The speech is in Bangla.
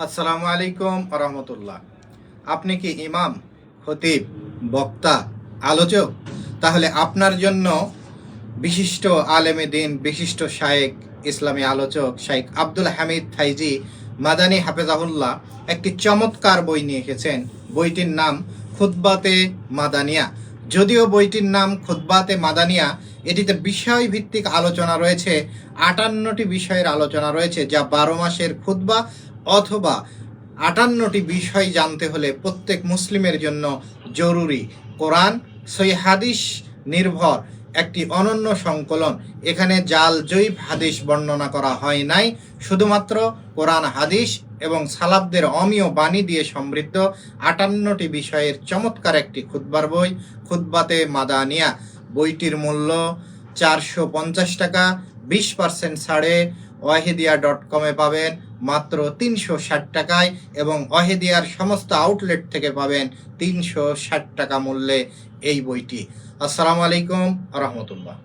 আসসালামু আলাইকুম রহমতুল্লাহ। আপনি কি ইমাম, খতিব, বক্তা, আলোচক? তাহলে আপনার জন্য বিশিষ্ট আলেমে দিন, বিশিষ্ট শায়েক, ইসলামী আলোচক শাইখ আব্দুল হামিদ থাইজি মাদানী হাফেজাহুল্লাহ একটি চমৎকার বই নিয়ে এসেছেন। বইটির নাম খুতবাতে মাদানিয়া। যদিও বইটির নাম খুতবাতে মাদানিয়া, এটিতে বিষয় ভিত্তিক আলোচনা রয়েছে, আটান্নটি বিষয়ের আলোচনা রয়েছে, যা বারো মাসের খুতবা অথবা আটান্নটি বিষয় জানতে হলে প্রত্যেক মুসলিমের জন্য জরুরি। কোরআন সই হাদিস নির্ভর একটি অনন্য সংকলন। এখানে জাল, জৈব হাদিস বর্ণনা করা হয় নাই। শুধুমাত্র কোরআন, হাদিস এবং সালাবদের অমীয় বাণী দিয়ে সমৃদ্ধ আটান্নটি বিষয়ের চমৎকার একটি খুতবার বই, খুতবাতে মাদানিয়া। বইটির মূল্য চারশো পঞ্চাশ টাকা, বিশ পার্সেন্ট ছাড়ে। ওয়াহিদিয়া ডট কমে পাবেন। মাত্র তিনশো ষাট টাকায় এবং অহেদিয়ার সমস্ত আউটলেট থেকে পাবেন তিনশো ষাট টাকা মূল্যে এই বইটি। আসসালামু আলাইকুম রহমতুল্লাহ।